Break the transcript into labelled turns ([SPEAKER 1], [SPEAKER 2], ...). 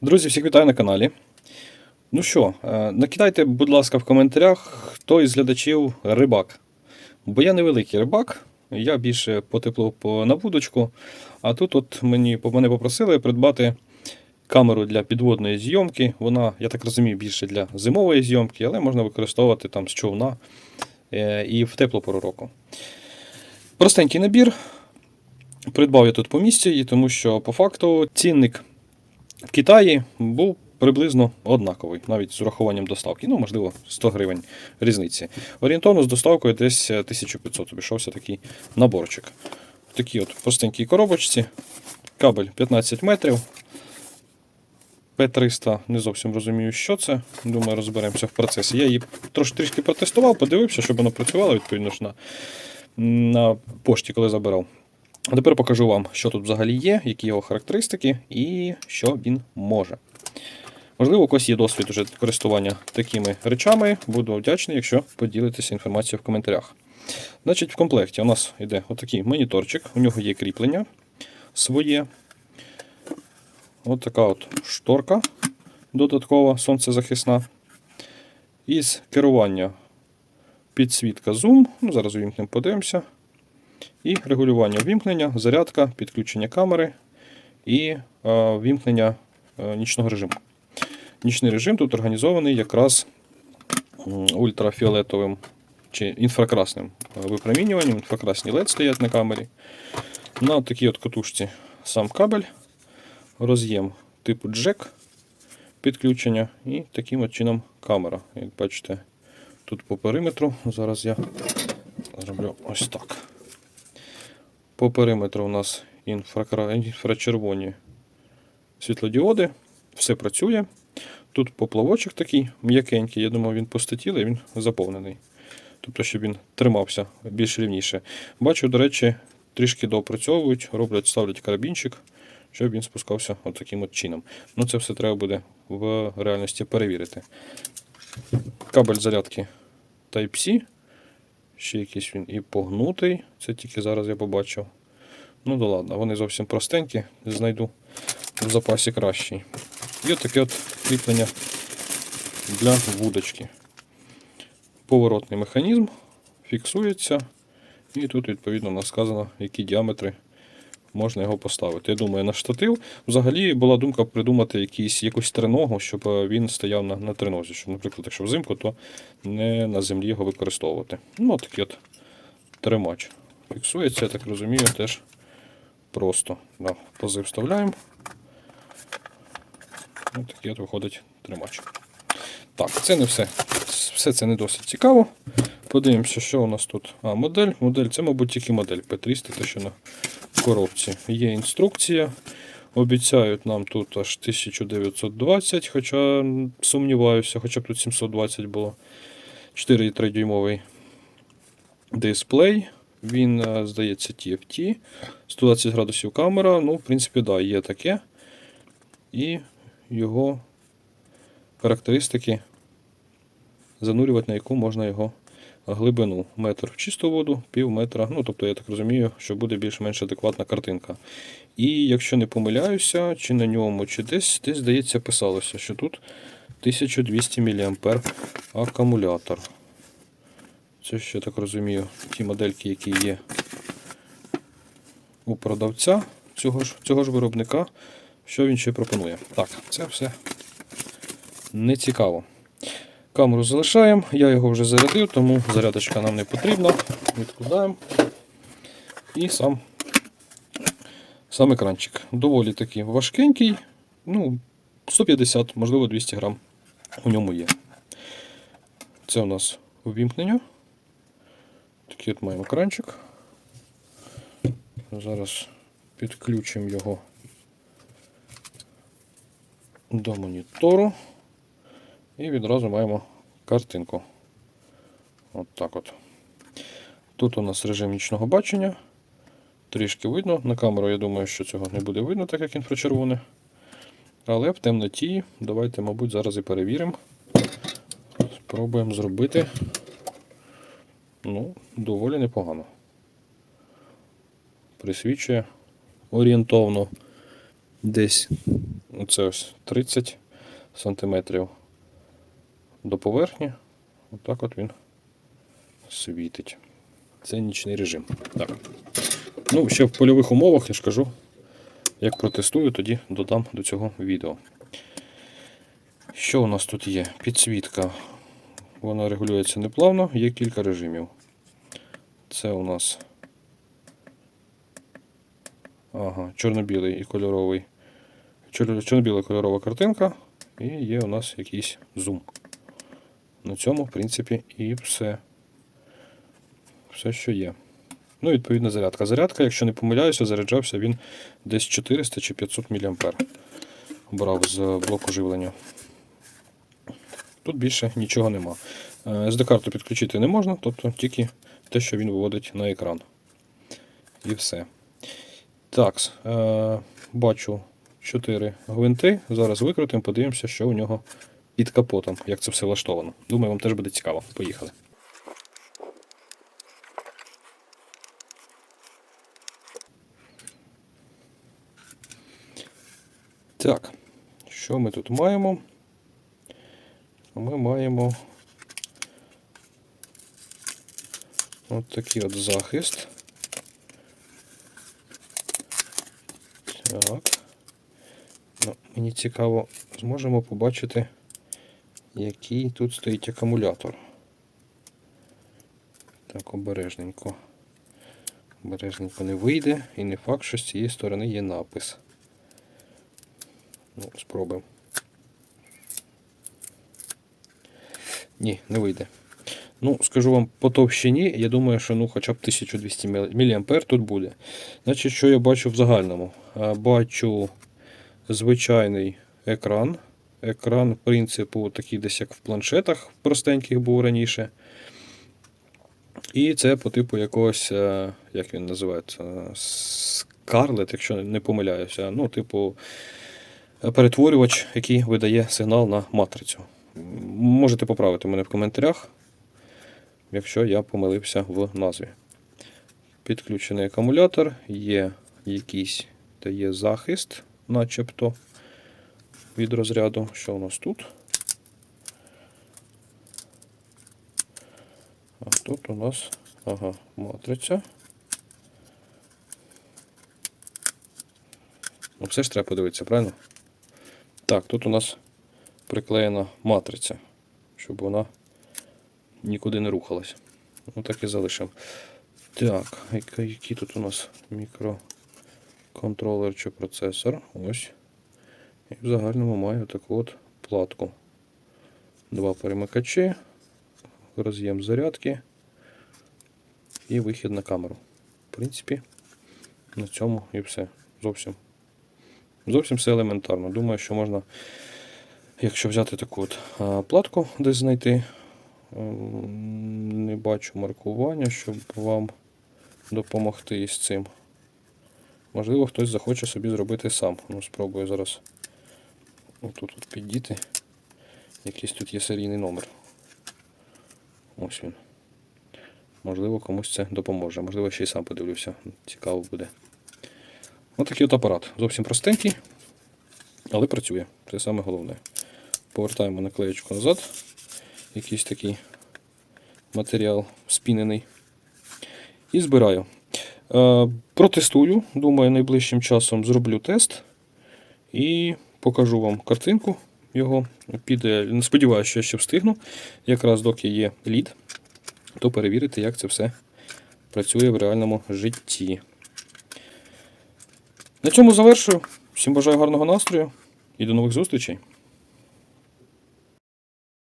[SPEAKER 1] Друзі, всіх вітаю на каналі. Ну що, е, накидайте, будь ласка, в коментарях, хто із глядачів рибак. Бо я невеликий рибак, я більше по на вудочку. А тут от мені, мене попросили придбати камеру для підводної зйомки. Вона, я так розумію, більше для зимової зйомки, але можна використовувати там з човна е, і в теплу пору року. Простенький набір. Придбав я тут по місці, і тому що по факту цінник в Китаї був приблизно однаковий, навіть з урахуванням доставки. Ну, можливо, 100 гривень різниці. Орієнтовно з доставкою десь е, 1500 обійшовся такий наборчик. В такій от простенькій коробочці. Кабель 15 метрів. П300, не зовсім розумію, що це. Думаю, розберемося в процесі. Я її трошки трішки протестував, подивився, щоб воно працювало відповідно ж на, на пошті, коли забирав. А тепер покажу вам, що тут взагалі є, які його характеристики і що він може. Можливо, у когось є досвід уже користування такими речами. Буду вдячний, якщо поділитеся інформацією в коментарях. Значить, в комплекті у нас йде отакий моніторчик, у нього є кріплення своє. От така от шторка додаткова, сонцезахисна. Із керування підсвітка зум. Ну, зараз увімкнемо, подивимося. І регулювання ввімкнення, зарядка, підключення камери і е, ввімкнення е, нічного режиму. Нічний режим тут організований якраз ультрафіолетовим чи інфракрасним е, випромінюванням. Інфракрасні LED стоять на камері. На такій от катушці сам кабель, роз'єм типу джек підключення і таким от чином камера. Як бачите, тут по периметру. Зараз я зроблю ось так. По периметру у нас інфрачервоні світлодіоди. Все працює. Тут поплавочок такий м'якенький. Я думав, він пустотілий, він заповнений. Тобто, щоб він тримався більш рівніше. Бачу, до речі, трішки доопрацьовують, роблять, ставлять карабінчик, щоб він спускався от таким от чином. Ну, це все треба буде в реальності перевірити. Кабель зарядки Type-C. Ще якийсь він і погнутий. Це тільки зараз я побачив. Ну да ладно, вони зовсім простенькі, знайду в запасі кращий. І от таке от кріплення для вудочки. Поворотний механізм фіксується. І тут, відповідно, у нас сказано, які діаметри можна його поставити. Я думаю, на штатив. Взагалі була думка придумати якийсь, якусь треногу, щоб е, він стояв на, на тренозі. Щоб, наприклад, якщо взимку, то не на землі його використовувати. Ну, от такий от тримач. Фіксується, я так розумію, теж просто. Да, Пози вставляємо. Ось такий от виходить тримач. Так, це не все. Все це не досить цікаво. Подивимося, що у нас тут. А, модель. Модель, це, мабуть, тільки модель P300, те, що на коробці. Є інструкція. Обіцяють нам тут аж 1920, хоча сумніваюся, хоча б тут 720 було. 4,3 дюймовий дисплей. Він, е, здається, TFT. 120 градусів камера. Ну, в принципі, да, є таке. І його характеристики занурювати, на яку можна його глибину. Метр в чисту воду, пів метра. Ну, тобто, я так розумію, що буде більш-менш адекватна картинка. І якщо не помиляюся, чи на ньому, чи десь, десь здається, писалося, що тут 1200 мА акумулятор. Це ще так розумію, ті модельки, які є у продавця цього ж, цього ж виробника. Що він ще пропонує? Так, це все не цікаво. Камеру залишаємо, я його вже зарядив, тому зарядочка нам не потрібна. Відкладаємо. І сам, сам екранчик. Доволі таки важкенький. Ну, 150, можливо, 200 грам у ньому є. Це у нас увімкнення. Такий от маємо екранчик. Зараз підключимо його до монітору. І відразу маємо картинку. От так от. Тут у нас режим нічного бачення. Трішки видно. На камеру, я думаю, що цього не буде видно, так як інфрачервоне. Але в темноті давайте, мабуть, зараз і перевіримо. Спробуємо зробити. Ну, доволі непогано. Присвічує орієнтовно десь Оце ось 30 сантиметрів до поверхні. Отак от він світить. Це нічний режим. Так. Ну, ще в польових умовах, я ж кажу, як протестую, тоді додам до цього відео. Що у нас тут є? Підсвітка. Вона регулюється неплавно, є кілька режимів. Це у нас ага, чорно-білий і кольоровий. Чорно-біла кольорова картинка. І є у нас якийсь зум. На цьому, в принципі, і все. Все, що є. Ну, і відповідно, зарядка. Зарядка, якщо не помиляюся, заряджався він десь 400 чи 500 мА. Брав з блоку живлення. Тут більше нічого нема. Е, SD-карту підключити не можна, тобто тільки те, що він виводить на екран. І все. Так, е, бачу 4 гвинти. Зараз викрутимо, подивимося, що у нього під капотом, як це все влаштовано. Думаю, вам теж буде цікаво. Поїхали. Так, що ми тут маємо? Ми маємо от такий от захист. Так. Ну, мені цікаво, зможемо побачити, який тут стоїть акумулятор. Так, обережненько. Обережненько не вийде, і не факт, що з цієї сторони є напис. Ну, спробуємо. Ні, не вийде. Ну, скажу вам, по товщині, я думаю, що ну, хоча б 1200 мА тут буде. Значить, що я бачу в загальному? Бачу звичайний екран. Екран принципу такий десь як в планшетах простеньких був раніше. І це по типу якогось, е, як він називається, Scarlett, якщо не помиляюся. Ну, типу, перетворювач, який видає сигнал на матрицю. Можете поправити мене в коментарях, якщо я помилився в назві. Підключений акумулятор, є якийсь та є захист, начебто від розряду. Що у нас тут? А тут у нас ага, матриця. Ну, все ж треба подивитися, правильно? Так, тут у нас приклеєна матриця, щоб вона нікуди не рухалась. Ну так і залишимо. Так, який тут у нас мікроконтролер чи процесор? Ось. І в загальному має таку от платку. Два перемикачі, роз'єм зарядки і вихід на камеру. В принципі, на цьому і все. Зовсім. Зовсім все елементарно. Думаю, що можна, якщо взяти таку от платку десь знайти. Ем, Не бачу маркування, щоб вам допомогти із цим. Можливо, хтось захоче собі зробити сам. Ну, спробую зараз отут от піддіти. Якийсь тут є серійний номер. Ось він. Можливо, комусь це допоможе. Можливо, ще й сам подивлюся. Цікаво буде. Ось такий от апарат. Зовсім простенький, але працює. Це саме головне. Повертаємо наклеєчку назад. Якийсь такий матеріал спінений. І збираю. Е, протестую. Думаю, найближчим часом зроблю тест і покажу вам картинку його. Піде, сподіваюся, що я ще встигну. Якраз доки є лід, то перевірити, як це все працює в реальному житті. На цьому завершую. Всім бажаю гарного настрою і до нових зустрічей.